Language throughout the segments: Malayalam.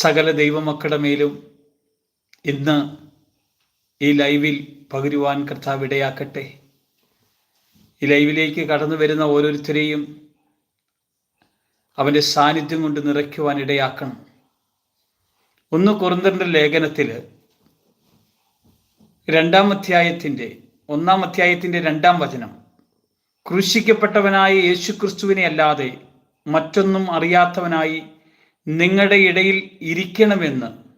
സകല ദൈവമക്കളുടെ മേലും ഇന്ന് ഈ ലൈവിൽ പകരുവാൻ കർത്താവ് ഇടയാക്കട്ടെ. ഈ ലൈവിലേക്ക് കടന്നു വരുന്ന ഓരോരുത്തരെയും അവന്റെ സാന്നിധ്യം കൊണ്ട് നിറയ്ക്കുവാൻ ഇടയാക്കണം. ഒന്ന് കുറുന്തന്റെ ലേഖനത്തിൽ രണ്ടാം അധ്യായത്തിന്റെ ഒന്നാം അധ്യായത്തിന്റെ രണ്ടാം വചനം. ക്രൂശിക്കപ്പെട്ടവനായ യേശുക്രിസ്തുവിനെ അല്ലാതെ മറ്റൊന്നും അറിയാത്തവനായി നിങ്ങളുടെ ഇടയിൽ ഇരിക്കണമെന്ന്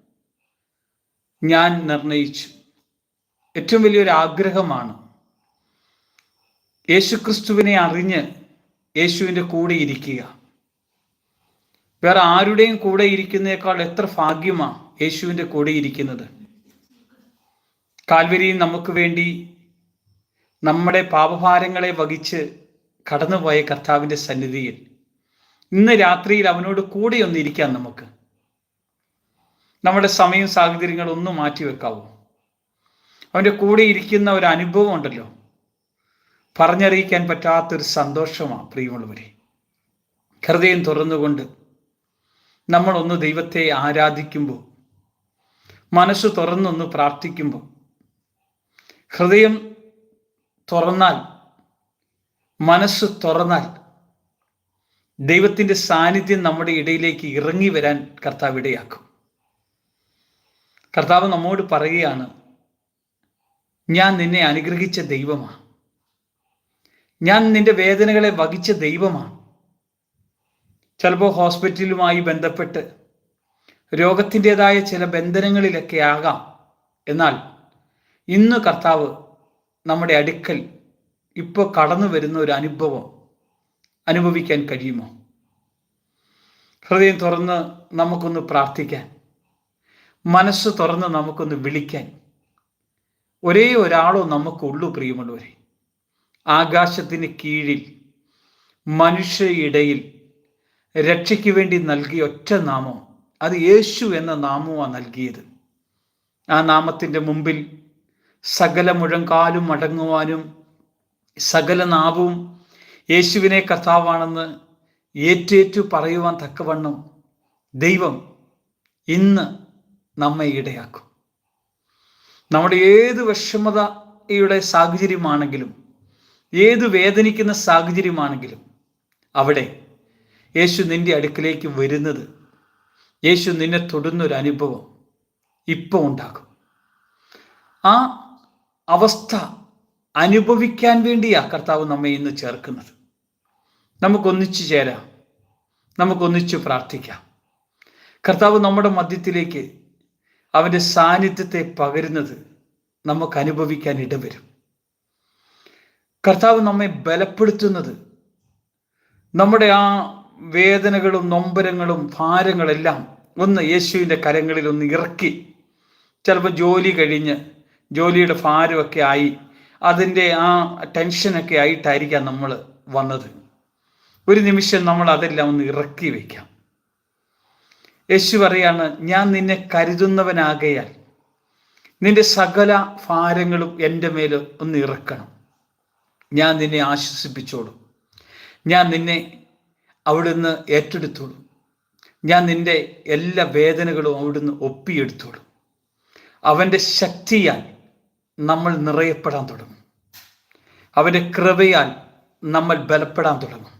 ഞാൻ നിർണയിച്ചു. ഏറ്റവും വലിയൊരു ആഗ്രഹമാണ് യേശുക്രിസ്തുവിനെ അറിഞ്ഞ് യേശുവിന്റെ കൂടെ ഇരിക്കുക. വേറെ ആരുടെയും കൂടെ ഇരിക്കുന്നേക്കാൾ എത്ര ഭാഗ്യമാണ് യേശുവിന്റെ കൂടെ ഇരിക്കുന്നത്. കാൽവരിയിൽ നമുക്ക് വേണ്ടി നമ്മുടെ പാപഭാരങ്ങളെ വഹിച്ച് കടന്നുപോയ കർത്താവിന്റെ സന്നിധിയിൽ ഇന്ന് രാത്രിയിൽ അവനോട് കൂടെ ഒന്ന് ഇരിക്കാം നമുക്ക്. നമ്മുടെ സമയം സാഹചര്യങ്ങൾ ഒന്ന് മാറ്റി വെക്കാവൂ. അവന്റെ കൂടെ ഇരിക്കുന്ന ഒരു അനുഭവം ഉണ്ടല്ലോ. പറഞ്ഞറിയിക്കാൻ പറ്റാത്തൊരു സന്തോഷമാണ് പ്രിയമുള്ളവരെ. ഹൃദയം തുറന്നുകൊണ്ട് നമ്മളൊന്ന് ദൈവത്തെ ആരാധിക്കുമ്പോൾ മനസ്സ് തുറന്നൊന്ന് പ്രാർത്ഥിക്കുമ്പോൾ ഹൃദയം തുറന്നാൽ മനസ്സ് തുറന്നാൽ ദൈവത്തിന്റെ സാന്നിധ്യം നമ്മുടെ ഇടയിലേക്ക് ഇറങ്ങി വരാൻ കർത്താവ് ഇടയാക്കും. കർത്താവ് നമ്മോട് പറയുകയാണ് ഞാൻ നിന്നെ അനുഗ്രഹിച്ച ദൈവമാണ് ഞാൻ നിന്റെ വേദനകളെ വഹിച്ച ദൈവമാണ് ചിലപ്പോൾ ഹോസ്പിറ്റലുമായി ബന്ധപ്പെട്ട് രോഗത്തിന്റെതായ ചില ബന്ധനങ്ങളിലൊക്കെ ആകാം. എന്നാൽ ഇന്ന് കർത്താവ് നമ്മുടെ അടുക്കൽ ഇപ്പോൾ കടന്നു വരുന്ന ഒരു അനുഭവം അനുഭവിക്കാൻ കഴിയുമോ? ഹൃദയം തുറന്ന് നമുക്കൊന്ന് പ്രാർത്ഥിക്കാൻ. മനസ്സ് തുറന്ന് നമുക്കൊന്ന് വിളിക്കാൻ. ഒരേ ഒരാളോ നമുക്കുള്ളൂ പ്രിയമുള്ളവരെ. ആകാശത്തിന് കീഴിൽ മനുഷ്യ ഇടയിൽ രക്ഷയ്ക്ക് വേണ്ടി നൽകിയ ഒറ്റ നാമം. അത് യേശു എന്ന നാമമാണ് നൽകിയത്. ആ നാമത്തിന്റെ മുമ്പിൽ സകല മുഴങ്കാലും അടങ്ങുവാനും സകല നാവും യേശുവിനെ കർത്താവാണെന്ന് ഏറ്റേറ്റു പറയുവാൻ തക്കവണ്ണം ദൈവം ഇന്ന് നമ്മെ ഇടയാക്കും. നമ്മുടെ ഏത് വിഷമതയുടെ സാഹചര്യമാണെങ്കിലും ഏത് വേദനിക്കുന്ന സാഹചര്യമാണെങ്കിലും അവിടെ യേശു നിന്റെ അടുക്കിലേക്ക് വരുന്നത് യേശു നിന്നെ തൊടുന്നൊരു അനുഭവം ഇപ്പോൾ ഉണ്ടാകും. ആ അവസ്ഥ അനുഭവിക്കാൻ വേണ്ടിയാ കർത്താവ് നമ്മെ ഇന്ന് ചേർക്കുന്നത്. നമുക്കൊന്നിച്ചു ചേരാം. നമുക്കൊന്നിച്ചു പ്രാർത്ഥിക്കാം. കർത്താവ് നമ്മുടെ മധ്യത്തിലേക്ക് അവന്റെ സാന്നിധ്യത്തെ പകരുന്നത് നമുക്ക് അനുഭവിക്കാൻ ഇടവരും. കർത്താവ് നമ്മെ ബലപ്പെടുത്തുന്നത് നമ്മുടെ ആ വേദനകളും നൊമ്പരങ്ങളും ഭാരങ്ങളെല്ലാം ഒന്ന് യേശുവിന്റെ കരങ്ങളിൽ ഒന്ന് ഇറക്കി. ചിലപ്പോൾ ജോലി കഴിഞ്ഞ് ജോലിയുടെ ഭാരമൊക്കെ ആയി അതിന്റെ ആ ടെൻഷനൊക്കെ ആയിട്ടായിരിക്കാം നമ്മൾ വന്നത്. ഒരു നിമിഷം നമ്മൾ അതെല്ലാം ഒന്ന് ഇറക്കി വയ്ക്കാം യേശു പറയാണ് ഞാൻ നിന്നെ കരുതുന്നവനാകയാൽ നിന്റെ സകല ഭാരങ്ങളും എന്റെ മേൽ ഒന്ന് ഇറക്കണം. ഞാൻ നിന്നെ ആശ്വസിപ്പിച്ചോളും. ഞാൻ നിന്നെ അവിടുന്ന് ഏറ്റെടുത്തോളും. ഞാൻ നിന്റെ എല്ലാ വേദനകളും അവിടുന്ന് ഒപ്പിയെടുത്തോളും. അവന്റെ ശക്തിയാൽ നമ്മൾ നിറയപ്പെടാൻ തുടങ്ങും. അവന്റെ കൃപയാൽ നമ്മൾ ബലപ്പെടാൻ തുടങ്ങും.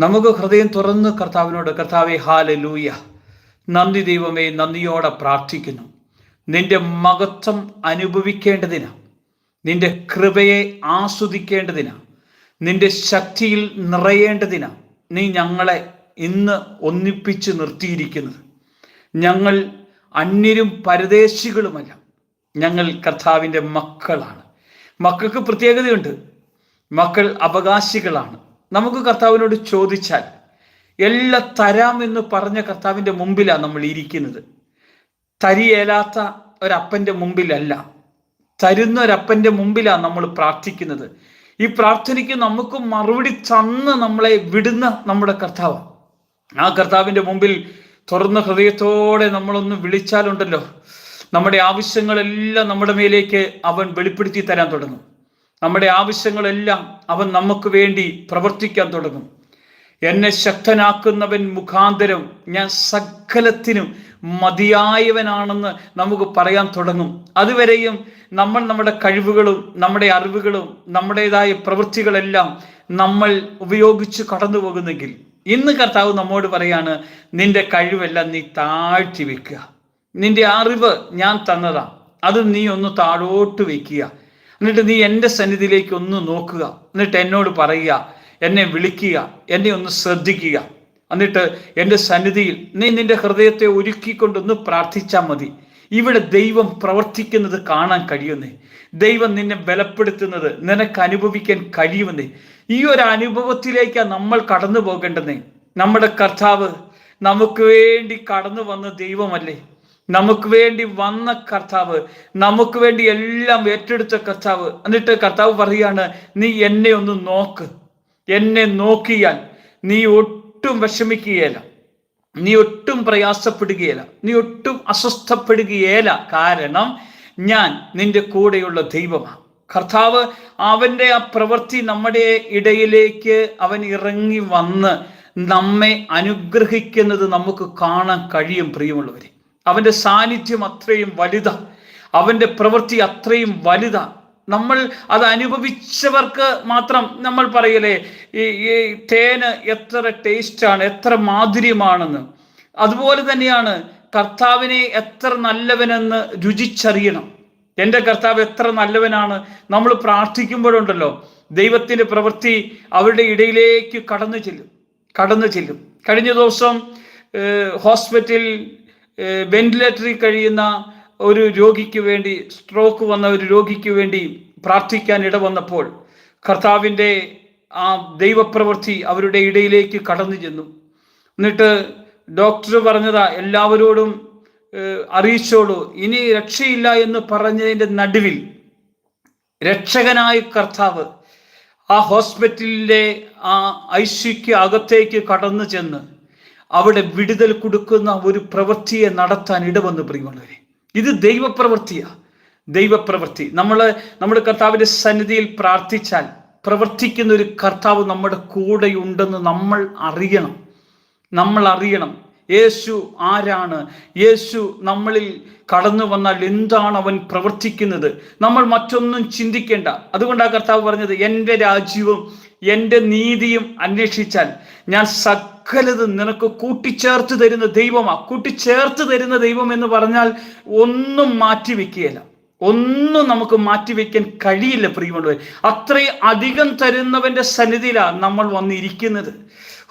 നമുക്ക് ഹൃദയം തുറന്ന് കർത്താവിനോട് കർത്താവെ ഹാല ലൂയ നന്ദി ദൈവമേ നന്ദിയോടെ പ്രാർത്ഥിക്കുന്നു. നിന്റെ മഹത്വം അനുഭവിക്കേണ്ടതിന് നിന്റെ കൃപയെ ആസ്വദിക്കേണ്ടതിന് നിന്റെ ശക്തിയിൽ നിറയേണ്ടതിന് നീ ഞങ്ങളെ ഇന്ന് ഒന്നിപ്പിച്ച് നിർത്തിയിരിക്കുന്നത്. ഞങ്ങൾ അന്യരും പരദേശികളുമല്ല. ഞങ്ങൾ കർത്താവിന്റെ മക്കളാണ്. മക്കൾക്ക് പ്രത്യേകതയുണ്ട്. മക്കൾ അവകാശികളാണ്. നമുക്ക് കർത്താവിനോട് ചോദിച്ചാൽ എല്ലാം തരാം എന്ന് പറഞ്ഞ കർത്താവിന്റെ മുമ്പിലാണ് നമ്മൾ ഇരിക്കുന്നത്. തരിയേലാത്ത ഒരപ്പന്റെ മുമ്പിലല്ല. തരുന്ന ഒരപ്പന്റെ മുമ്പിലാണ് നമ്മൾ പ്രാർത്ഥിക്കുന്നത്. ഈ പ്രാർത്ഥനയ്ക്ക് നമുക്ക് മറുപടി തന്ന് നമ്മളെ വിടുന്ന നമ്മുടെ കർത്താവ്. ആ കർത്താവിന്റെ മുമ്പിൽ തുറന്ന ഹൃദയത്തോടെ നമ്മളൊന്ന് വിളിച്ചാലുണ്ടല്ലോ. നമ്മുടെ ആവശ്യങ്ങളെല്ലാം നമ്മുടെ മേലേക്ക് അവൻ വെളിപ്പെടുത്തി തരാൻ തുടങ്ങും. നമ്മുടെ ആവശ്യങ്ങളെല്ലാം അവൻ നമുക്ക് വേണ്ടി പ്രവർത്തിക്കാൻ തുടങ്ങും. എന്നെ ശക്തനാക്കുന്നവൻ മുഖാന്തരം ഞാൻ സകലത്തിനും മതിയായവനാണെന്ന് നമുക്ക് പറയാൻ തുടങ്ങും. അതുവരെയും നമ്മൾ നമ്മുടെ കഴിവുകളും നമ്മുടെ അറിവുകളും നമ്മുടേതായ പ്രവൃത്തികളെല്ലാം നമ്മൾ ഉപയോഗിച്ച് കടന്നു പോകുന്നെങ്കിൽ ഇന്ന് കർത്താവ് നമ്മോട് പറയാണ് നിന്റെ കഴിവെല്ലാം നീ താഴ്ത്തി വെക്കുക. നിന്റെ അറിവ് ഞാൻ തന്നതാ. അത് നീ ഒന്ന് താഴോട്ട് വെക്കുക. എന്നിട്ട് നീ എന്റെ സന്നിധിയിലേക്ക് ഒന്ന് നോക്കുക. എന്നിട്ട് എന്നോട് പറയുക. എന്നെ വിളിക്കുക. എന്നെ ഒന്ന് ശ്രദ്ധിക്കുക. എന്നിട്ട് എന്റെ സന്നിധിയിൽ നീ നിന്റെ ഹൃദയത്തെ ഒരുക്കിക്കൊണ്ടൊന്ന് പ്രാർത്ഥിച്ചാൽ മതി. ഇവിടെ ദൈവം പ്രവർത്തിക്കുന്നത് കാണാൻ കഴിയുന്നേ. ദൈവം നിന്നെ ബലപ്പെടുത്തുന്നത് നിനക്ക് അനുഭവിക്കാൻ കഴിയുമെന്നേ ഈ ഒരു അനുഭവത്തിലേക്കാണ് നമ്മൾ കടന്നു പോകേണ്ടതേ നമ്മുടെ കർത്താവ് നമുക്ക് വേണ്ടി കടന്നു വന്ന ദൈവമല്ലേ? നമുക്ക് വേണ്ടി വന്ന കർത്താവ് നമുക്ക് വേണ്ടി എല്ലാം ഏറ്റെടുത്ത കർത്താവ്. എന്നിട്ട് കർത്താവ് പറയാണ് നീ എന്നെ ഒന്ന് നോക്ക്. എന്നെ നോക്കിയാൽ നീ ഒട്ടും വിഷമിക്കുകയില്ല. നീ ഒട്ടും പ്രയാസപ്പെടുകയില്ല. നീ ഒട്ടും അസ്വസ്ഥപ്പെടുകയില്ല. കാരണം ഞാൻ നിന്റെ കൂടെയുള്ള ദൈവമാണ്. കർത്താവ് അവന്റെ ആ പ്രവൃത്തി നമ്മുടെ ഇടയിലേക്ക് അവൻ ഇറങ്ങി വന്ന് നമ്മെ അനുഗ്രഹിക്കുന്നത് നമുക്ക് കാണാൻ കഴിയും പ്രിയമുള്ളവരെ. അവന്റെ സാന്നിധ്യം അത്രയും വലുത. അവന്റെ പ്രവൃത്തി അത്രയും വലുത. നമ്മൾ അത് അനുഭവിച്ചവർക്ക് മാത്രം നമ്മൾ പറയലേ ഈ ഈ തേന് എത്ര ടേസ്റ്റാണ് എത്ര മാധുര്യമാണെന്ന്. അതുപോലെ തന്നെയാണ് കർത്താവിനെ എത്ര നല്ലവനെന്ന് രുചിച്ചറിയണം. എന്റെ കർത്താവ് എത്ര നല്ലവനാണ് നമ്മൾ പ്രാർത്ഥിക്കുമ്പോഴുണ്ടല്ലോ ദൈവത്തിന്റെ പ്രവൃത്തി അവരുടെ ഇടയിലേക്ക് കടന്നു ചെല്ലും കടന്നു ചെല്ലും. കഴിഞ്ഞ ദിവസം ഹോസ്പിറ്റലിൽ വെന്റിലേറ്ററിൽ കഴിയുന്ന ഒരു രോഗിക്ക് വേണ്ടി സ്ട്രോക്ക് വന്ന ഒരു രോഗിക്ക് വേണ്ടി പ്രാർത്ഥിക്കാൻ ഇടവന്നപ്പോൾ കർത്താവിന്റെ ആ ദൈവപ്രവൃത്തി അവരുടെ ഇടയിലേക്ക് കടന്നു ചെന്നു. എന്നിട്ട് ഡോക്ടർ പറഞ്ഞതാ എല്ലാവരോടും അറിയിച്ചോളൂ. ഇനി രക്ഷയില്ല എന്ന് പറഞ്ഞതിന്റെ നടുവിൽ രക്ഷകനായ കർത്താവ് ആ ഹോസ്പിറ്റലിലെ ആ ഐശ്വയ്ക്ക് അകത്തേക്ക് കടന്നു ചെന്ന് അവിടെ വിടുതൽ കൊടുക്കുന്ന ഒരു പ്രവൃത്തിയെ നടത്താൻ ഇടവന്ന് പ്രിയമുള്ളവരെ. ഇത് ദൈവപ്രവൃത്തിയാ. ദൈവപ്രവൃത്തി. നമ്മൾ നമ്മുടെ കർത്താവിന്റെ സന്നിധിയിൽ പ്രാർത്ഥിച്ചാൽ പ്രവർത്തിക്കുന്ന ഒരു കർത്താവ് നമ്മുടെ കൂടെയുണ്ടെന്ന് നമ്മൾ അറിയണം. നമ്മൾ അറിയണം. യേശു ആരാണ്? യേശു നമ്മളിൽ കടന്നു വന്നാൽ എന്താണ് അവൻ പ്രവർത്തിക്കുന്നത്? നമ്മൾ മറ്റൊന്നും ചിന്തിക്കേണ്ട. അതുകൊണ്ടാണ് കർത്താവ് പറഞ്ഞത് എന്റെ രാജ്യവും എന്റെ നീതിയും അന്വേഷിച്ചാൽ ഞാൻ സകലതും നിനക്ക് കൂട്ടിച്ചേർത്ത് തരുന്ന ദൈവമാ. കൂട്ടിച്ചേർത്ത് തരുന്ന ദൈവം എന്ന് പറഞ്ഞാൽ ഒന്നും മാറ്റി വെക്കുകയില്ല. ഒന്നും നമുക്ക് മാറ്റി മാറ്റിവെക്കാൻ കഴിയില്ല പ്രിയമുള്ളവർ അത്രയും അധികം തരുന്നവന്റെ സന്നിധിയിലാണ് നമ്മൾ വന്നിരിക്കുന്നത്.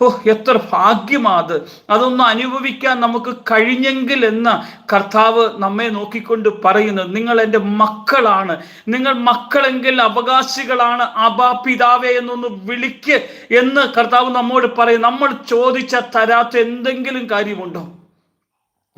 ഓ എത്ര ഭാഗ്യമാത്. അതൊന്ന് അനുഭവിക്കാൻ നമുക്ക് കഴിഞ്ഞെങ്കിൽ എന്ന് കർത്താവ് നമ്മെ നോക്കിക്കൊണ്ട് പറയുന്നത് നിങ്ങൾ എന്റെ മക്കളാണ്. നിങ്ങൾ മക്കളെങ്കിൽ അവകാശികളാണ്. അബാ പിതാവേ എന്നൊന്ന് വിളിക്ക് എന്ന് കർത്താവ് നമ്മോട് പറയും നമ്മൾ ചോദിച്ച തരാത്ത എന്തെങ്കിലും കാര്യമുണ്ടോ?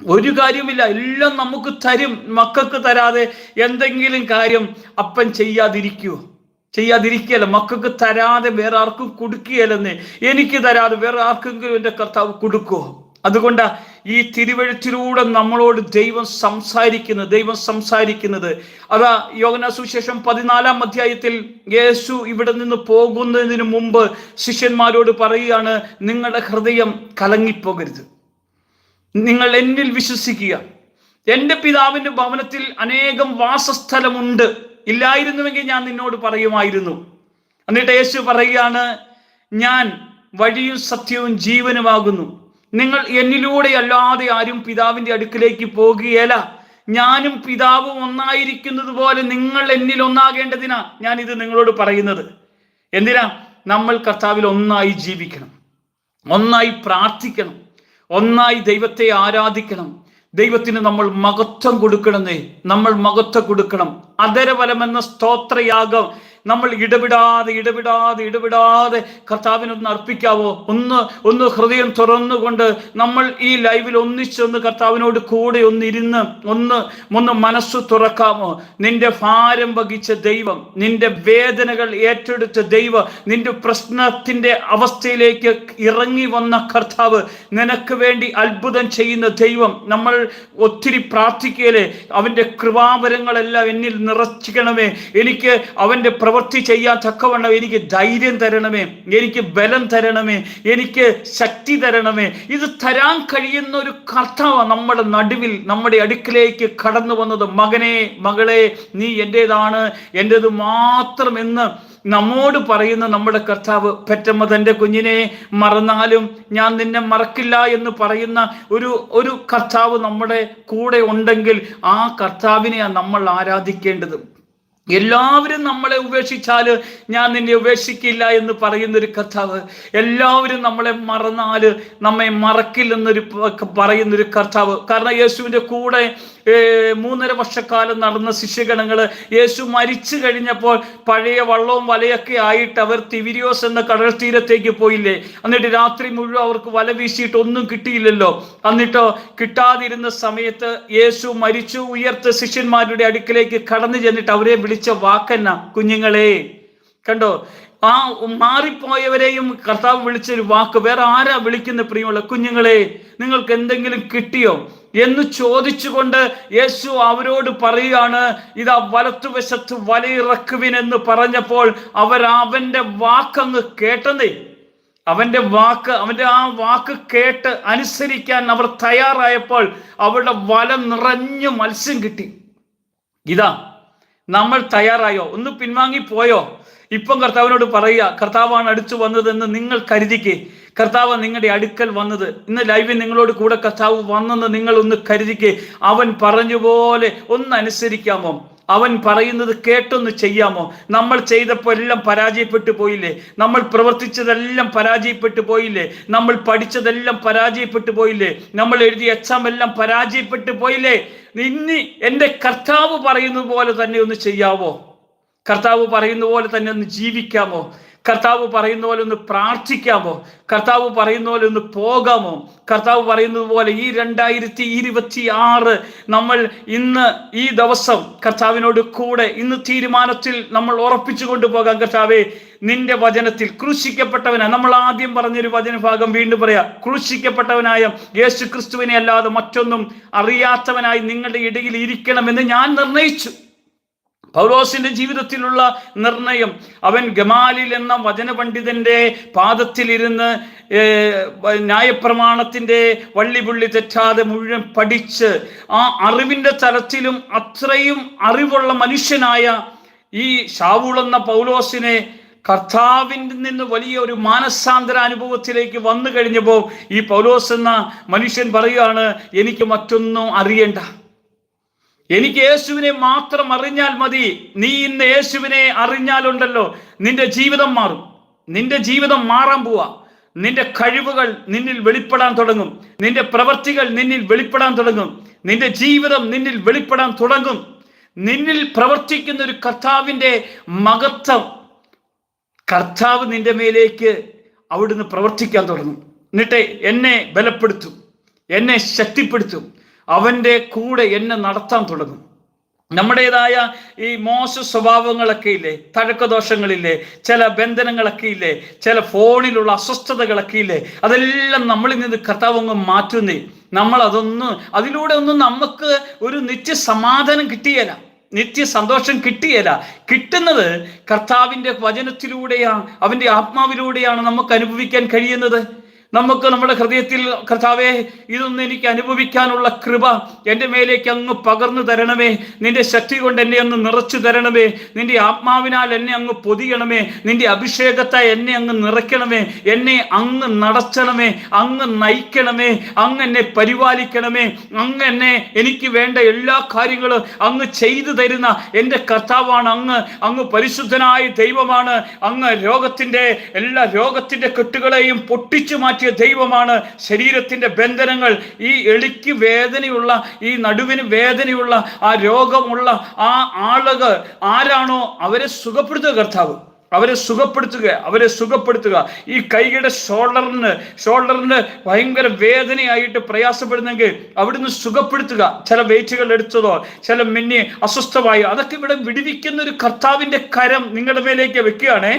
ഒരു കാര്യമില്ല എല്ലാം നമുക്ക് തരും. മക്കൾക്ക് തരാതെ എന്തെങ്കിലും കാര്യം അപ്പൻ ചെയ്യാതിരിക്കുവോ? ചെയ്യാതിരിക്കുകയല്ല. മക്കൾക്ക് തരാതെ വേറെ ആർക്കും കൊടുക്കുകയല്ലെന്ന്. എനിക്ക് തരാതെ വേറെ ആർക്കെങ്കിലും എന്റെ കർത്താവ് കൊടുക്കുമോ അതുകൊണ്ട് ഈ തിരുവഴുത്തിലൂടെ നമ്മളോട് ദൈവം സംസാരിക്കുന്നത് ദൈവം സംസാരിക്കുന്നത്. അതാ യോഗന സുശേഷം പതിനാലാം അധ്യായത്തിൽ യേശു ഇവിടെ നിന്ന് പോകുന്നതിന് മുമ്പ് ശിഷ്യന്മാരോട് പറയുകയാണ് നിങ്ങളുടെ ഹൃദയം കലങ്ങിപ്പോകരുത്. നിങ്ങൾ എന്നിൽ വിശ്വസിക്കുക. എന്റെ പിതാവിന്റെ ഭവനത്തിൽ അനേകം വാസസ്ഥലമുണ്ട്. ഇല്ലായിരുന്നുവെങ്കിൽ ഞാൻ നിന്നോട് പറയുമായിരുന്നു. എന്നിട്ട് യേശു പറയുകയാണ് ഞാൻ വഴിയും സത്യവും ജീവനുമാകുന്നു. നിങ്ങൾ എന്നിലൂടെ അല്ലാതെ ആരും പിതാവിന്റെ അടുക്കിലേക്ക് പോകുകയല്ല. ഞാനും പിതാവും ഒന്നായിരിക്കുന്നത് പോലെ നിങ്ങൾ എന്നിൽ ഒന്നാകേണ്ടതിനാ ഞാൻ ഇത് നിങ്ങളോട് പറയുന്നത്. എന്തിനാ? നമ്മൾ കർത്താവിൽ ഒന്നായി ജീവിക്കണം. ഒന്നായി പ്രാർത്ഥിക്കണം. ഒന്നായി ദൈവത്തെ ആരാധിക്കണം. ദൈവത്തിന് നമ്മൾ മഹത്വം കൊടുക്കണമെന്നേ നമ്മൾ മഹത്വം കൊടുക്കണം. അതരഫലമെന്ന സ്തോത്രയാഗം നമ്മൾ ഇടപെടാതെ ഇടപെടാതെ ഇടപെടാതെ കർത്താവിനൊന്ന് അർപ്പിക്കാവോ? ഒന്ന് ഒന്ന് ഹൃദയം തുറന്നുകൊണ്ട് നമ്മൾ ഈ ലൈവിൽ ഒന്നിച്ചൊന്ന് കർത്താവിനോട് കൂടെ ഒന്നിരുന്ന് ഒന്ന് ഒന്ന് മനസ്സ് തുറക്കാമോ? നിന്റെ ഭാരം വഹിച്ച ദൈവം നിന്റെ വേദനകൾ ഏറ്റെടുത്ത ദൈവം നിന്റെ പ്രശ്നത്തിന്റെ അവസ്ഥയിലേക്ക് ഇറങ്ങി വന്ന കർത്താവ് നിനക്ക് വേണ്ടി അത്ഭുതം ചെയ്യുന്ന ദൈവം നമ്മൾ ഒത്തിരി പ്രാർത്ഥിക്കലേ അവന്റെ കൃപാവരങ്ങളെല്ലാം എന്നിൽ നിറച്ചിക്കണമേ. എനിക്ക് അവന്റെ പ്രവൃത്തി ചെയ്യാൻ തക്കവണ്ണം എനിക്ക് ധൈര്യം തരണമേ എനിക്ക് ബലം തരണമേ എനിക്ക് ശക്തി തരണമേ. ഇത് തരാൻ കഴിയുന്ന ഒരു കർത്താവ് നമ്മുടെ നടുവിൽ നമ്മുടെ അടുക്കിലേക്ക് കടന്നു വന്നത്. മകനെ മകളെ നീ എന്റേതാണ് എന്റേത് മാത്രം എന്ന് നമ്മോട് പറയുന്ന നമ്മുടെ കർത്താവ് പെറ്റമ്മ തന്റെ കുഞ്ഞിനെ മറന്നാലും ഞാൻ നിന്നെ മറക്കില്ല എന്ന് പറയുന്ന ഒരു ഒരു കർത്താവ് നമ്മുടെ കൂടെ ഉണ്ടെങ്കിൽ ആ കർത്താവിനെയാണ് നമ്മൾ ആരാധിക്കേണ്ടത്. എല്ലാവരും നമ്മളെ ഉപേക്ഷിച്ചാൽ ഞാൻ നിന്നെ ഉപേക്ഷിക്കില്ല എന്ന് പറയുന്ന ഒരു കർത്താവ് എല്ലാവരും നമ്മളെ മറന്നാൽ നമ്മെ മറക്കില്ലെന്നൊരു പറയുന്നൊരു കർത്താവ്. കാരണം യേശുവിന്റെ കൂടെ മൂന്നര വർഷക്കാലം നടന്ന ശിഷ്യഗണങ്ങൾ യേശു മരിച്ചു കഴിഞ്ഞപ്പോൾ പഴയ വള്ളവും വലയൊക്കെ ആയിട്ട് അവർ തിവിരിയോസ് എന്ന കടൽ തീരത്തേക്ക് പോയില്ലേ. എന്നിട്ട് രാത്രി മുഴുവൻ അവർക്ക് വല വീശിയിട്ട് ഒന്നും കിട്ടിയില്ലല്ലോ. എന്നിട്ടോ കിട്ടാതിരുന്ന സമയത്ത് യേശു മരിച്ചു ഉയർത്ത ശിഷ്യന്മാരുടെ അടുക്കിലേക്ക് കടന്നു ചെന്നിട്ട് അവരെ വിളിച്ച വാക്കെന്ന കുഞ്ഞുങ്ങളെ. കണ്ടോ? ആ മാറിപ്പോയവരെയും കർത്താവ് വിളിച്ചൊരു വാക്ക്. വേറെ ആരാ വിളിക്കുന്ന പ്രിയമുള്ള കുഞ്ഞുങ്ങളെ? നിങ്ങൾക്ക് എന്തെങ്കിലും കിട്ടിയോ? എന്ന് ചോദിച്ചുകൊണ്ട് യേശു അവരോട് പറയുകയാണ് ഇതാ വലത്തുവശത്ത് വലയിറക്കുവിൻ എന്ന് പറഞ്ഞപ്പോൾ അവർ അവന്റെ വാക്കങ്ങ് കേട്ടതേ. അവന്റെ വാക്ക് അവന്റെ ആ വാക്ക് കേട്ട് അനുസരിക്കാൻ അവർ തയ്യാറായപ്പോൾ അവരുടെ വല നിറഞ്ഞു മത്സ്യം കിട്ടി. ഇതാ നമ്മൾ തയ്യാറായോ? ഒന്ന് പിൻവാങ്ങി പോയോ? ഇപ്പം കർത്താവിനോട് പറയുക കർത്താവാണ് അടുത്തു വന്നതെന്ന് നിങ്ങൾ കരുതിക്കേ. കർത്താവ് നിങ്ങളുടെ അടുക്കൽ വന്നത്. ഇന്ന് ലൈവിൽ നിങ്ങളോട് കൂടെ കർത്താവ് വന്നെന്ന് നിങ്ങൾ ഒന്ന് കരുതിക്കേ. അവൻ പറഞ്ഞ പോലെ ഒന്ന് അനുസരിക്കാമോ? അവൻ പറയുന്നത് കേട്ടൊന്ന് ചെയ്യാമോ? നമ്മൾ ചെയ്തപ്പോൾ എല്ലാം പരാജയപ്പെട്ടു പോയില്ലേ? നമ്മൾ പ്രവർത്തിച്ചതെല്ലാം പരാജയപ്പെട്ടു പോയില്ലേ? നമ്മൾ പഠിച്ചതെല്ലാം പരാജയപ്പെട്ടു പോയില്ലേ? നമ്മൾ എഴുതിയ എക്സാം എല്ലാം പരാജയപ്പെട്ടു പോയില്ലേ? ഇനി എന്റെ കർത്താവ് പറയുന്നത് പോലെ തന്നെ ഒന്ന് ചെയ്യാവോ? കർത്താവ് പറയുന്ന പോലെ തന്നെ ഒന്ന് ജീവിക്കാമോ? കർത്താവ് പറയുന്ന പോലെ ഒന്ന് പ്രാർത്ഥിക്കാമോ? കർത്താവ് പറയുന്ന പോലെ ഒന്ന് പോകാമോ? കർത്താവ് പറയുന്നത് പോലെ ഈ രണ്ടായിരത്തി ഇരുപത്തി ആറ് നമ്മൾ ഇന്ന് ഈ ദിവസം കർത്താവിനോട് കൂടെ ഇന്ന് തീരുമാനത്തിൽ നമ്മൾ ഉറപ്പിച്ചു കൊണ്ടുപോകാം കർത്താവെ നിന്റെ വചനത്തിൽ ക്രൂശിക്കപ്പെട്ടവനാ. നമ്മൾ ആദ്യം പറഞ്ഞൊരു വചനഭാഗം വീണ്ടും പറയാം. ക്രൂശിക്കപ്പെട്ടവനായ യേശു ക്രിസ്തുവിനെ അല്ലാതെ മറ്റൊന്നും അറിയാത്തവനായി നിങ്ങളുടെ ഇടയിൽ ഇരിക്കണമെന്ന് ഞാൻ നിർണയിച്ചു. പൗലോസിന്റെ ജീവിതത്തിലുള്ള നിർണയം. അവൻ ഗമാലിൽ എന്ന വചനപണ്ഡിതന്റെ പാദത്തിലിരുന്ന് ന്യായപ്രമാണത്തിന്റെ വള്ളിപുള്ളി തെറ്റാതെ മുഴുവൻ പഠിച്ച് ആ അറിവിന്റെ തലത്തിലും അത്രയും അറിവുള്ള മനുഷ്യനായ ഈ ഷാവൂളെന്ന പൗലോസിനെ കർത്താവിന്റെ നിന്ന് വലിയ ഒരു മാനസാന്തര അനുഭവത്തിലേക്ക് വന്നു കഴിഞ്ഞപ്പോൾ ഈ പൗലോസ് എന്ന മനുഷ്യൻ പറയുകയാണ് എനിക്ക് മറ്റൊന്നും അറിയണ്ട. എനിക്ക് യേശുവിനെ മാത്രം അറിഞ്ഞാൽ മതി. നീ ഇന്ന് യേശുവിനെ അറിഞ്ഞാലുണ്ടല്ലോ. നിന്റെ ജീവിതം മാറും. നിന്റെ ജീവിതം മാറാൻ പോവാ. നിന്റെ കഴിവുകൾ നിന്നിൽ വെളിപ്പെടാൻ തുടങ്ങും. നിന്റെ പ്രവർത്തികൾ നിന്നിൽ വെളിപ്പെടാൻ തുടങ്ങും. നിന്റെ ജീവിതം നിന്നിൽ വെളിപ്പെടാൻ തുടങ്ങും. നിന്നിൽ പ്രവർത്തിക്കുന്ന ഒരു കർത്താവിന്റെ മഹത്വം കർത്താവ് നിന്റെ മേലേക്ക് അവിടുന്ന് പ്രവർത്തിക്കാൻ തുടങ്ങും. എന്നിട്ട് എന്നെ ബലപ്പെടുത്തും. എന്നെ ശക്തിപ്പെടുത്തും. അവന്റെ കൂടെ എന്നെ നടത്താൻ തുടങ്ങും. നമ്മുടേതായ ഈ മോശ സ്വഭാവങ്ങളൊക്കെ ഇല്ലേ തഴക്കദോഷങ്ങളില്ലേ ചില ബന്ധനങ്ങളൊക്കെ ഇല്ലേ ചില ഫോണിലുള്ള അസ്വസ്ഥതകളൊക്കെ ഇല്ലേ അതെല്ലാം നമ്മളിൽ നിന്ന് കർത്താവ് അങ്ങ് മാറ്റുന്നേ. നമ്മൾ അതൊന്നും അതിലൂടെ ഒന്നും നമുക്ക് ഒരു നിത്യ സമാധാനം കിട്ടിയല്ല നിത്യ സന്തോഷം കിട്ടിയല്ല കിട്ടുന്നത് കർത്താവിന്റെ വചനത്തിലൂടെയാണ് അവന്റെ ആത്മാവിലൂടെയാണ് നമുക്ക് അനുഭവിക്കാൻ കഴിയുന്നത്. നമുക്ക് നമ്മുടെ ഹൃദയത്തിൽ കർത്താവേ ഇതൊന്നും എനിക്ക് അനുഭവിക്കാനുള്ള കൃപ എന്റെ മേലേക്ക് അങ്ങ് പകർന്നു തരണമേ. നിന്റെ ശക്തി കൊണ്ട് എന്നെ അങ്ങ് നിറച്ചു തരണമേ. നിന്റെ ആത്മാവിനാൽ എന്നെ അങ്ങ് പൊതിയണമേ. നിന്റെ അഭിഷേകത്തെ എന്നെ അങ്ങ് നിറയ്ക്കണമേ. എന്നെ അങ്ങ് നടത്തണമേ. അങ്ങ് നയിക്കണമേ. അങ്ങ് എന്നെ പരിപാലിക്കണമേ. അങ്ങ് എന്നെ എനിക്ക് വേണ്ട എല്ലാ കാര്യങ്ങളും അങ്ങ് ചെയ്തു തരുന്ന എന്റെ കർത്താവാണ് അങ്ങ്. അങ്ങ് പരിശുദ്ധനായ ദൈവമാണ്. അങ്ങ് രോഗത്തിന്റെ എല്ലാ രോഗത്തിന്റെ കെട്ടുകളെയും പൊട്ടിച്ചു മാറ്റിയ ദൈവമാണ്. ശരീരത്തിന്റെ ബന്ധനങ്ങൾ ഈ എളിക്ക് വേദനയുള്ള ഈ നടുവിന് വേദനയുള്ള ആ രോഗമുള്ള ആ ആളുകൾ ആരാണോ അവരെ സുഖപ്പെടുത്തുക കർത്താവ്. അവരെ സുഖപ്പെടുത്തുക അവരെ സുഖപ്പെടുത്തുക. ഈ കൈയുടെ ഷോൾഡറിന് ഷോൾഡറിന് ഭയങ്കര വേദനയായിട്ട് പ്രയാസപ്പെടുന്നെങ്കിൽ അവിടുന്ന് സുഖപ്പെടുത്തുക. ചില വെയിറ്റുകൾ എടുത്തതോ ചില മിന്നി അസ്വസ്ഥമായി അതൊക്കെ ഇവിടെ വിടുവിക്കുന്ന ഒരു കർത്താവിന്റെ കരം നിങ്ങളുടെ മേലേക്ക് വെക്കുകയാണേ.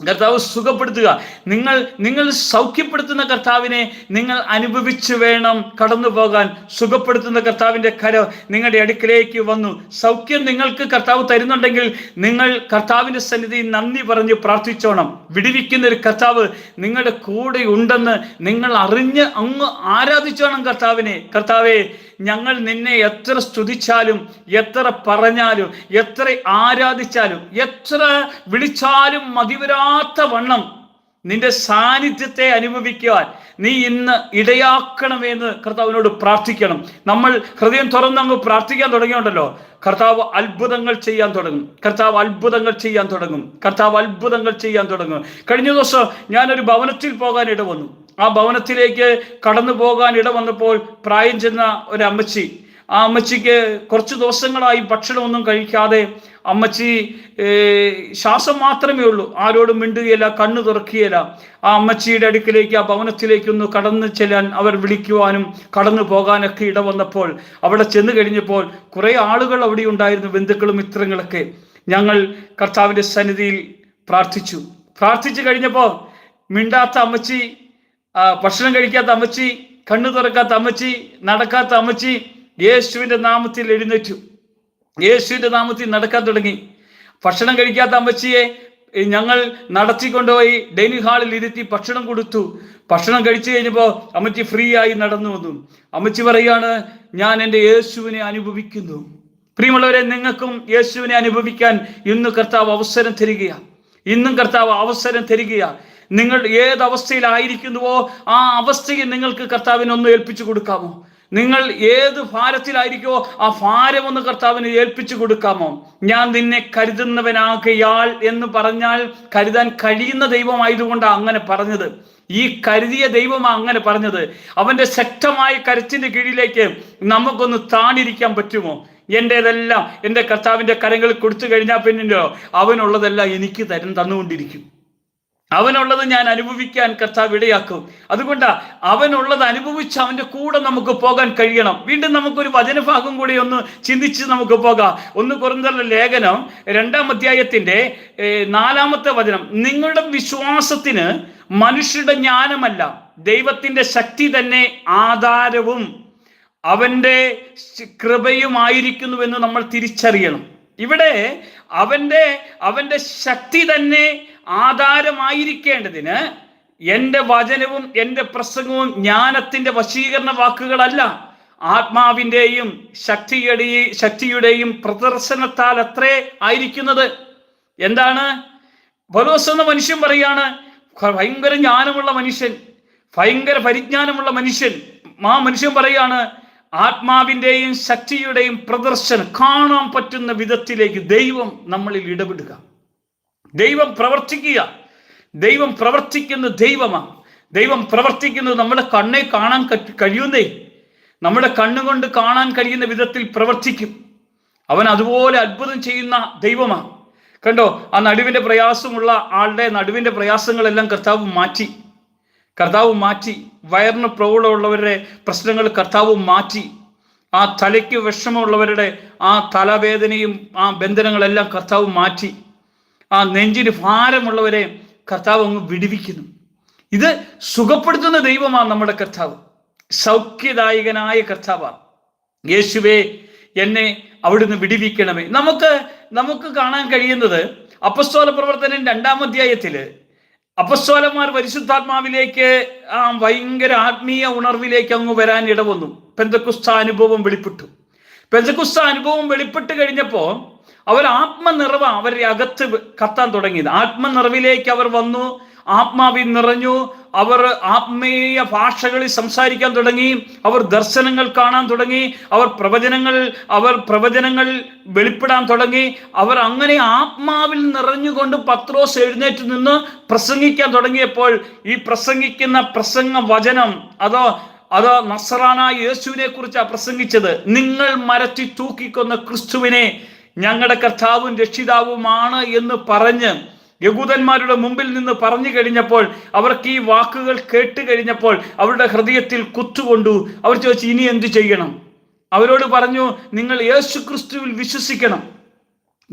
കർത്താവ് സുഖപ്പെടുത്തുക. നിങ്ങൾ നിങ്ങൾ സൗഖ്യപ്പെടുത്തുന്ന കർത്താവിനെ നിങ്ങൾ അനുഭവിച്ചു വേണം കടന്നു പോകാൻ. സുഖപ്പെടുത്തുന്ന കർത്താവിന്റെ കര നിങ്ങളുടെ അടുക്കിലേക്ക് വന്നു. സൗഖ്യം നിങ്ങൾക്ക് കർത്താവ് തരുന്നുണ്ടെങ്കിൽ നിങ്ങൾ കർത്താവിന്റെ സന്നിധി നന്ദി പറഞ്ഞ് പ്രാർത്ഥിച്ചോണം. വിടിവിക്കുന്ന ഒരു കർത്താവ് നിങ്ങളുടെ കൂടെ ഉണ്ടെന്ന് നിങ്ങൾ അറിഞ്ഞ് അങ്ങ് ആരാധിച്ചോണം കർത്താവിനെ. കർത്താവെ ഞങ്ങൾ നിന്നെ എത്ര സ്തുതിച്ചാലും എത്ര പറഞ്ഞാലും എത്ര ആരാധിച്ചാലും എത്ര വിളിച്ചാലും മതിവരാത്ത വണ്ണം നിന്റെ സാന്നിധ്യത്തെ അനുഭവിക്കുവാൻ നീ ഇന്ന് ഇടയാക്കണമെന്ന് കർത്താവിനോട് പ്രാർത്ഥിക്കണം. നമ്മൾ ഹൃദയം തുറന്നങ്ങ് പ്രാർത്ഥിക്കാൻ തുടങ്ങിയുണ്ടല്ലോ. കർത്താവ് അത്ഭുതങ്ങൾ ചെയ്യാൻ തുടങ്ങും. കർത്താവ് അത്ഭുതങ്ങൾ ചെയ്യാൻ തുടങ്ങും. കർത്താവ് അത്ഭുതങ്ങൾ ചെയ്യാൻ തുടങ്ങും. കഴിഞ്ഞ ദിവസം ഞാനൊരു ഭവനത്തിൽ പോകാനിട വന്നു ആ ഭവനത്തിലേക്ക് കടന്നു പോകാൻ ഇട വന്നപ്പോൾ പ്രായം ചെന്ന ഒരു അമ്മച്ചി ആ അമ്മച്ചിക്ക് കുറച്ച് ദിവസങ്ങളായി ഭക്ഷണമൊന്നും കഴിക്കാതെ അമ്മച്ചി ശ്വാസം മാത്രമേ ഉള്ളൂ. ആരോടും മിണ്ടുകയില്ല കണ്ണു തുറക്കുകയില്ല. ആ അമ്മച്ചിയുടെ അടുക്കിലേക്ക് ആ ഭവനത്തിലേക്കൊന്ന് കടന്നു ചെല്ലാൻ അവർ വിളിക്കുവാനും കടന്നു പോകാനൊക്കെ ഇട വന്നപ്പോൾ അവിടെ ചെന്ന് കഴിഞ്ഞപ്പോൾ കുറേ ആളുകൾ അവിടെ ഉണ്ടായിരുന്നു ബന്ധുക്കളും മിത്രങ്ങളൊക്കെ. ഞങ്ങൾ കർത്താവിന്റെ സന്നിധിയിൽ പ്രാർത്ഥിച്ചു. പ്രാർത്ഥിച്ചു കഴിഞ്ഞപ്പോൾ മിണ്ടാത്ത അമ്മച്ചി ഭക്ഷണം കഴിക്കാത്ത അമ്മച്ചി കണ്ണു തുറക്കാത്ത അമ്മച്ചി നടക്കാത്ത അമ്മച്ചി യേശുവിന്റെ നാമത്തിൽ എഴുന്നേറ്റു. യേശുവിന്റെ നാമത്തിൽ നടക്കാൻ തുടങ്ങി. ഭക്ഷണം കഴിക്കാത്ത അമ്മച്ചിയെ ഞങ്ങൾ നടത്തിക്കൊണ്ടുപോയി ഡൈനിങ് ഹാളിൽ ഇരുത്തി ഭക്ഷണം കൊടുത്തു. ഭക്ഷണം കഴിച്ചു കഴിഞ്ഞപ്പോൾ അമ്മച്ചി ഫ്രീ ആയി നടന്നു വന്നു. അമ്മച്ചി പറയാണ് ഞാൻ എന്റെ യേശുവിനെ അനുഭവിക്കുന്നു. പ്രിയമുള്ളവരെ നിങ്ങൾക്കും യേശുവിനെ അനുഭവിക്കാൻ ഇന്ന് കർത്താവ് അവസരം തരികയാണ്. ഇന്നും കർത്താവ് അവസരം തരികയാണ്. നിങ്ങൾ ഏത് അവസ്ഥയിലായിരിക്കുന്നുവോ ആ അവസ്ഥയെ നിങ്ങൾക്ക് കർത്താവിനൊന്ന് ഏൽപ്പിച്ചു കൊടുക്കാമോ? നിങ്ങൾ ഏത് ഭാരത്തിലായിരിക്കോ ആ ഭാരം ഒന്ന് കർത്താവിന് ഏൽപ്പിച്ചു കൊടുക്കാമോ? ഞാൻ നിന്നെ കരുതുന്നവനാകയാൾ എന്ന് പറഞ്ഞാൽ കരുതാൻ കഴിയുന്ന ദൈവമായതുകൊണ്ടാണ് അങ്ങനെ പറഞ്ഞത്. ഈ കരുതിയ ദൈവമാണ് അങ്ങനെ പറഞ്ഞത്. അവന്റെ ശക്തമായ കരച്ചിന്റെ കീഴിലേക്ക് നമുക്കൊന്ന് താണിരിക്കാൻ പറ്റുമോ? എന്റെതെല്ലാം എന്റെ കർത്താവിന്റെ കരങ്ങളിൽ കൊടുത്തു കഴിഞ്ഞാൽ പിന്നെയോ അവനുള്ളതെല്ലാം എനിക്ക് തരും തന്നുകൊണ്ടിരിക്കും. അവനുള്ളത് ഞാൻ അനുഭവിക്കാൻ കർത്താവ് ഇടയാക്കും. അതുകൊണ്ട് അവനുള്ളത് അനുഭവിച്ച് അവന്റെ കൂടെ നമുക്ക് പോകാൻ കഴിയണം. വീണ്ടും നമുക്കൊരു വചനഭാഗം കൂടി ഒന്ന് ചിന്തിച്ച് നമുക്ക് പോകാം. ഒന്ന് കുറഞ്ഞ ലേഖനം രണ്ടാം അധ്യായത്തിന്റെ നാലാമത്തെ വചനം. നിങ്ങളുടെ വിശ്വാസത്തിന് മനുഷ്യരുടെ ജ്ഞാനമല്ല ദൈവത്തിന്റെ ശക്തി തന്നെ ആധാരവും. അവന്റെ കൃപയുമായിരിക്കുന്നുവെന്ന് നമ്മൾ തിരിച്ചറിയണം. ഇവിടെ അവന്റെ അവന്റെ ശക്തി തന്നെ ആധാരമായിരിക്കേണ്ടതിന് എന്റെ വചനവും എന്റെ പ്രസംഗവും ജ്ഞാനത്തിന്റെ വശീകരണ വാക്കുകളല്ല. ആത്മാവിന്റെയും ശക്തിയുടെ ശക്തിയുടെയും പ്രദർശനത്താൽ അത്രേ ആയിരിക്കുന്നത്. എന്താണ്? ബലോസ് എന്ന മനുഷ്യൻ പറയാണ് ഭയങ്കര ജ്ഞാനമുള്ള മനുഷ്യൻ ഭയങ്കര പരിജ്ഞാനമുള്ള മനുഷ്യൻ. ആ മനുഷ്യൻ പറയാണ് ആത്മാവിന്റെയും ശക്തിയുടെയും പ്രദർശനം കാണാൻ പറ്റുന്ന വിധത്തിലേക്ക് ദൈവം നമ്മളിൽ ഇടപെടുക. ദൈവം പ്രവർത്തിക്കുക. ദൈവം പ്രവർത്തിക്കുന്ന ദൈവമാണ്. ദൈവം പ്രവർത്തിക്കുന്നത് നമ്മുടെ കണ്ണെ കാണാൻ കഴിയുന്നേ. നമ്മുടെ കണ്ണുകൊണ്ട് കാണാൻ കഴിയുന്ന വിധത്തിൽ പ്രവർത്തിക്കും. അവൻ അതുപോലെ അത്ഭുതം ചെയ്യുന്ന ദൈവമാണ്. കണ്ടോ? ആ നടുവിന്റെ പ്രയാസമുള്ള ആളുടെ നടുവിന്റെ പ്രയാസങ്ങളെല്ലാം കർത്താവ് മാറ്റി. കർത്താവ് മാറ്റി. വയറിന് പ്രൗഢമുള്ളവരുടെ പ്രശ്നങ്ങൾ കർത്താവ് മാറ്റി. ആ തലയ്ക്ക് വിഷമമുള്ളവരുടെ ആ തലവേദനയും ആ ബന്ധനങ്ങളെല്ലാം കർത്താവ് മാറ്റി. ആ നെഞ്ചിന് ഭാരമുള്ളവരെ കർത്താവ് അങ്ങ് വിടുവിക്കുന്നു. ഇത് സുഖപ്പെടുത്തുന്ന ദൈവമാണ് നമ്മുടെ കർത്താവ്. സൗഖ്യദായകനായ കർത്താവാണ് യേശുവേ എന്നെ അവിടുന്ന് വിടിവിക്കണമേ. നമുക്ക് നമുക്ക് കാണാൻ കഴിയുന്നത് അപ്പസ്തോല പ്രവർത്തനം രണ്ടാം അധ്യായത്തിൽ അപ്പസ്തോലന്മാർ പരിശുദ്ധാത്മാവിലേക്ക് ആ ഭയങ്കര ആത്മീയ ഉണർവിലേക്ക് അങ്ങ് വരാൻ ഇടവന്നു പെന്തക്കുസ്ത അനുഭവം വെളിപ്പെട്ടു. പെന്തക്കുസ്ത അനുഭവം വെളിപ്പെട്ട് കഴിഞ്ഞപ്പോൾ അവർ ആത്മനിറവ് അവരുടെ അകത്ത് കത്താൻ തുടങ്ങിയത്. ആത്മനിറവിലേക്ക് അവർ വന്നു. ആത്മാവിൽ നിറഞ്ഞു. അവർ ആത്മീയ ഭാഷകളിൽ സംസാരിക്കാൻ തുടങ്ങി. അവർ ദർശനങ്ങൾ കാണാൻ തുടങ്ങി. അവർ പ്രവചനങ്ങൾ അവർ പ്രവചനങ്ങൾ വെളിപ്പെടാൻ തുടങ്ങി. അവർ അങ്ങനെ ആത്മാവിൽ നിറഞ്ഞുകൊണ്ട് പത്രോസ് എഴുന്നേറ്റ് നിന്ന് പ്രസംഗിക്കാൻ തുടങ്ങിയപ്പോൾ ഈ പ്രസംഗിക്കുന്ന പ്രസംഗ വചനം അതോ അതോ നസറാന യേശുവിനെ കുറിച്ചാണ് പ്രസംഗിച്ചത്? നിങ്ങൾ മരത്തി തൂക്കിക്കൊന്ന ക്രിസ്തുവിനെ ഞങ്ങളുടെ കർത്താവും രക്ഷിതാവുമാണ് എന്ന് പറഞ്ഞ് യകൂദന്മാരുടെ മുമ്പിൽ നിന്ന് പറഞ്ഞു കഴിഞ്ഞപ്പോൾ അവർക്ക് ഈ വാക്കുകൾ കേട്ട് കഴിഞ്ഞപ്പോൾ അവരുടെ ഹൃദയത്തിൽ കുത്തുകൊണ്ടു. അവർ ചോദിച്ചു ഇനി എന്തു ചെയ്യണം? അവരോട് പറഞ്ഞു നിങ്ങൾ യേശു ക്രിസ്തുവിൽ വിശ്വസിക്കണം.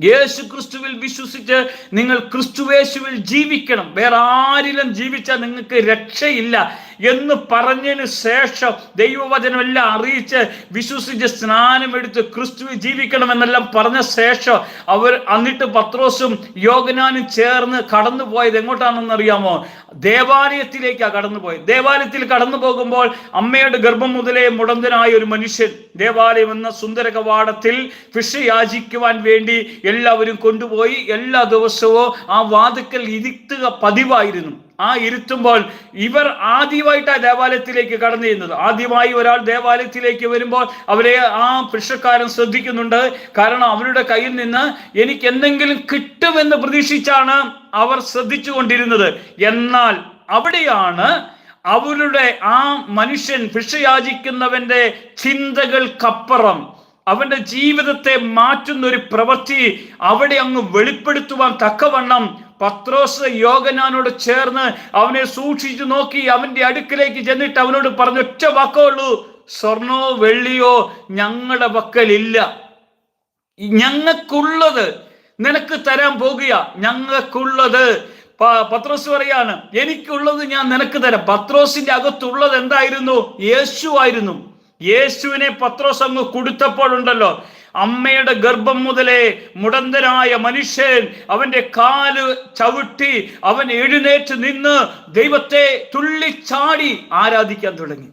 യേശു ക്രിസ്തുവിൽ വിശ്വസിച്ച് നിങ്ങൾ ക്രിസ്തുവേശുവിൽ ജീവിക്കണം. വേറെ ആരിലും ജീവിച്ചാൽ നിങ്ങൾക്ക് രക്ഷയില്ല. എന്ന് പറഞ്ഞതിന് ശേഷം ദൈവവചനം എല്ലാം അറിയിച്ച് വിശ്വസിച്ച് സ്നാനമെടുത്ത് ക്രിസ്തു ജീവിക്കണമെന്നെല്ലാം പറഞ്ഞ ശേഷം അവർ എന്നിട്ട് പത്രോസും യോഗനാനും ചേർന്ന് കടന്നു പോയത് എങ്ങോട്ടാണെന്ന് അറിയാമോ? ദേവാലയത്തിലേക്കാണ് കടന്നു പോയത് ദേവാലയത്തിൽ കടന്നു പോകുമ്പോൾ അമ്മയുടെ ഗർഭം മുതലേ മുടന്തനായ ഒരു മനുഷ്യൻ ദേവാലയം എന്ന സുന്ദര കവാടത്തിൽ ഫിഷ് യാചിക്കുവാൻ വേണ്ടി എല്ലാവരും കൊണ്ടുപോയി. എല്ലാ ദിവസവും ആ വാതുക്കൽ ഇരുത്തുക പതിവായിരുന്നു. ആ ഇരുത്തുമ്പോൾ ഇവർ ആദ്യമായിട്ടാണ് ദേവാലയത്തിലേക്ക് കടന്നു ചെയ്യുന്നത് ആദ്യമായി ഒരാൾ ദേവാലയത്തിലേക്ക് വരുമ്പോൾ അവരെ ആ പുരുഷക്കാരൻ ശ്രദ്ധിക്കുന്നുണ്ട്. കാരണം അവരുടെ കയ്യിൽ നിന്ന് എനിക്ക് എന്തെങ്കിലും കിട്ടുമെന്ന് പ്രതീക്ഷിച്ചാണ് അവർ ശ്രദ്ധിച്ചു കൊണ്ടിരുന്നത് എന്നാൽ അവിടെയാണ് അവരുടെ ആ മനുഷ്യൻ ഭിക്ഷയാചിക്കുന്നവന്റെ ചിന്തകൾക്കപ്പുറം അവന്റെ ജീവിതത്തെ മാറ്റുന്ന ഒരു പ്രവൃത്തി അവിടെ അങ്ങ് വെളിപ്പെടുത്തുവാൻ തക്കവണ്ണം പത്രോസ് യോഗനാനോട് ചേർന്ന് അവനെ സൂക്ഷിച്ചു നോക്കി അവന്റെ അടുക്കിലേക്ക് ചെന്നിട്ട് അവനോട് പറഞ്ഞ ഒറ്റ വാക്കമുള്ളൂ സ്വർണോ വെള്ളിയോ ഞങ്ങളുടെ പക്കലില്ല ഞങ്ങൾക്കുള്ളത് നിനക്ക് തരാൻ പോകുക. ഞങ്ങൾക്കുള്ളത്. പത്രോസ് പറയാണ് എനിക്കുള്ളത് ഞാൻ നിനക്ക് തരാം. പത്രോസിന്റെ അകത്തുള്ളത് എന്തായിരുന്നു? യേശു ആയിരുന്നു. യേശുവിനെ പത്രോസ് അങ്ങ് കൊടുത്തപ്പോഴുണ്ടല്ലോ. അമ്മയുടെ ഗർഭം മുതലേ മുടന്തരായ മനുഷ്യൻ അവന്റെ കാൽ ചവിട്ടി അവൻ എഴുന്നേറ്റ് നിന്ന് ദൈവത്തെ തുള്ളിച്ചാടി ആരാധിക്കാൻ തുടങ്ങി.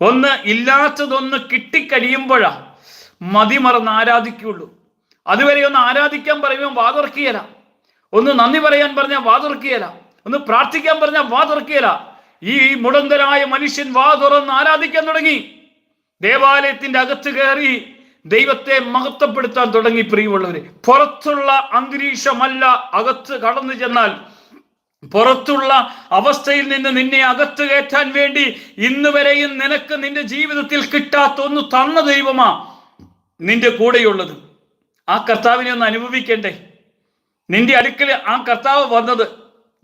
ഒന്ന് ഇല്ലാത്തതൊന്ന് കിട്ടിക്കഴിയുമ്പോഴാ മതിമറന്ന് ആരാധിക്കുള്ളൂ അതുവരെ ഒന്ന് ആരാധിക്കാൻ പറയുമ്പോൾ വാതുറക്കിയല ഒന്ന് നന്ദി പറയാൻ പറഞ്ഞാൽ വാതുറക്കിയല ഒന്ന് പ്രാർത്ഥിക്കാൻ പറഞ്ഞാൽ വാതുറക്കിയല ഈ മുടന്തരായ മനുഷ്യൻ വാ തുറന്ന് ആരാധിക്കാൻ തുടങ്ങി. ദേവാലയത്തിന്റെ അകത്ത് കയറി ദൈവത്തെ മഹത്വപ്പെടുത്താൻ തുടങ്ങി പ്രിയമുള്ളവര്. പുറത്തുള്ള അന്തരീക്ഷമല്ല അകത്ത് കടന്നു ചെന്നാൽ. പുറത്തുള്ള അവസ്ഥയിൽ നിന്ന് നിന്നെ അകത്ത് കയറ്റാൻ വേണ്ടി ഇന്ന് വരെയും നിനക്ക് നിന്റെ ജീവിതത്തിൽ കിട്ടാത്ത ഒന്ന് തന്ന ദൈവമാ നിന്റെ കൂടെയുള്ളത്. ആ കർത്താവിനെ ഒന്ന് അനുഭവിക്കണ്ടേ. നിന്റെ അടുക്കൽ ആ കർത്താവ് വന്നത്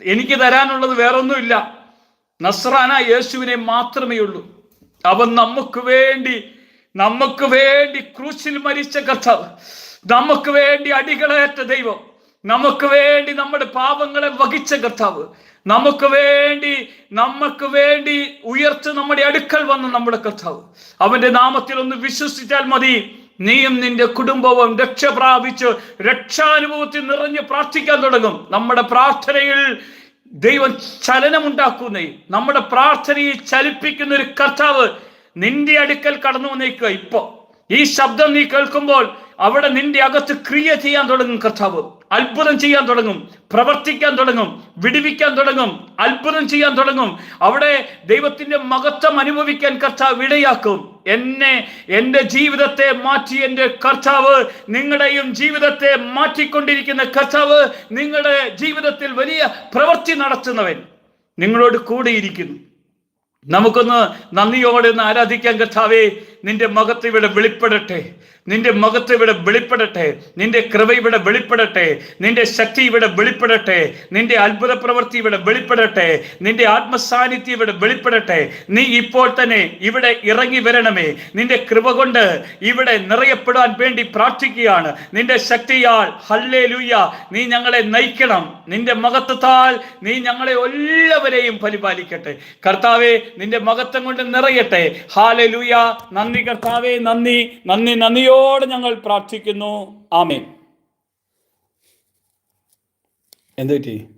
എനിക്ക് തരാനുള്ളത് വേറൊന്നുമില്ല. നസ്രാന യേശുവിനെ മാത്രമേ ഉള്ളൂ അവൻ നമുക്ക് വേണ്ടി നമുക്ക് വേണ്ടി ക്രൂശിൽ മരിച്ച കർത്താവ് നമുക്ക് വേണ്ടി അടികളേറ്റ ദൈവം നമുക്ക് വേണ്ടി നമ്മുടെ പാപങ്ങളെ വഹിച്ച കർത്താവ് നമുക്ക് വേണ്ടി നമുക്ക് വേണ്ടി ഉയർത്ത് നമ്മുടെ അടുക്കൽ വന്ന നമ്മുടെ കർത്താവ്. അവന്റെ നാമത്തിൽ ഒന്ന് വിശ്വസിച്ചാൽ മതി. നീയും നിന്റെ കുടുംബവും രക്ഷ പ്രാപിച്ച് രക്ഷാനുഭവത്തിൽ നിറഞ്ഞ് പ്രാർത്ഥിക്കാൻ തുടങ്ങും. നമ്മുടെ പ്രാർത്ഥനയിൽ ദൈവം ചലനമുണ്ടാക്കുന്നേ. നമ്മുടെ പ്രാർത്ഥനയെ ചലിപ്പിക്കുന്ന ഒരു കർത്താവ് നിന്റെ അടുക്കൽ കടന്നു വന്നേക്കുക ഇപ്പോ. ഈ ശബ്ദം നീ കേൾക്കുമ്പോൾ അവിടെ നിന്റെ അകത്ത് ക്രിയ ചെയ്യാൻ തുടങ്ങും കർത്താവ്. അത്ഭുതം ചെയ്യാൻ തുടങ്ങും. പ്രവർത്തിക്കാൻ തുടങ്ങും. വിടുവിക്കാൻ തുടങ്ങും. അത്ഭുതം ചെയ്യാൻ തുടങ്ങും. അവിടെ ദൈവത്തിന്റെ മഹത്വം അനുഭവിക്കാൻ കർത്താവ് ഇടയാക്കും. എന്നെ എന്റെ ജീവിതത്തെ മാറ്റി എന്റെ കർത്താവ് നിങ്ങളുടെയും ജീവിതത്തെ മാറ്റിക്കൊണ്ടിരിക്കുന്ന കർത്താവ് നിങ്ങളുടെ ജീവിതത്തിൽ വലിയ പ്രവൃത്തി നടത്തുന്നവൻ. നിങ്ങളോട് കൂടെയിരിക്കുന്നു. നമുക്കൊന്ന് നന്ദിയോടെ ഒന്ന് ആരാധിക്കാൻ കർത്താവേ. നിന്റെ മകത്ത് ഇവിടെ വെളിപ്പെടട്ടെ. നിന്റെ മകത്ത് ഇവിടെ വെളിപ്പെടട്ടെ. നിന്റെ കൃപ ഇവിടെ വെളിപ്പെടട്ടെ. നിന്റെ ശക്തി ഇവിടെ വെളിപ്പെടട്ടെ. നിന്റെ അത്ഭുത പ്രവൃത്തി ഇവിടെ വെളിപ്പെടട്ടെ. നിന്റെ ആത്മസാന്നിധ്യം ഇവിടെ വെളിപ്പെടട്ടെ. നീ ഇപ്പോൾ തന്നെ ഇവിടെ ഇറങ്ങി വരണമേ. നിന്റെ കൃപ കൊണ്ട് ഇവിടെ നിറയപ്പെടാൻ വേണ്ടി പ്രാർത്ഥിക്കുകയാണ്. നിന്റെ ശക്തിയാൽ ഹല്ലേ നീ ഞങ്ങളെ നയിക്കണം. നിന്റെ മഹത്വത്താൽ നീ ഞങ്ങളെ എല്ലാവരെയും പരിപാലിക്കട്ടെ. കർത്താവെ നിന്റെ മഹത്വം കൊണ്ട് നിറയട്ടെ. ഹാലെ ലൂയ നന്ദി കർത്താവേ നന്ദി നന്ദി നന്ദിയോട് ഞങ്ങൾ പ്രാർത്ഥിക്കുന്നു. ആമേൻ. എന്ത് പറ്റി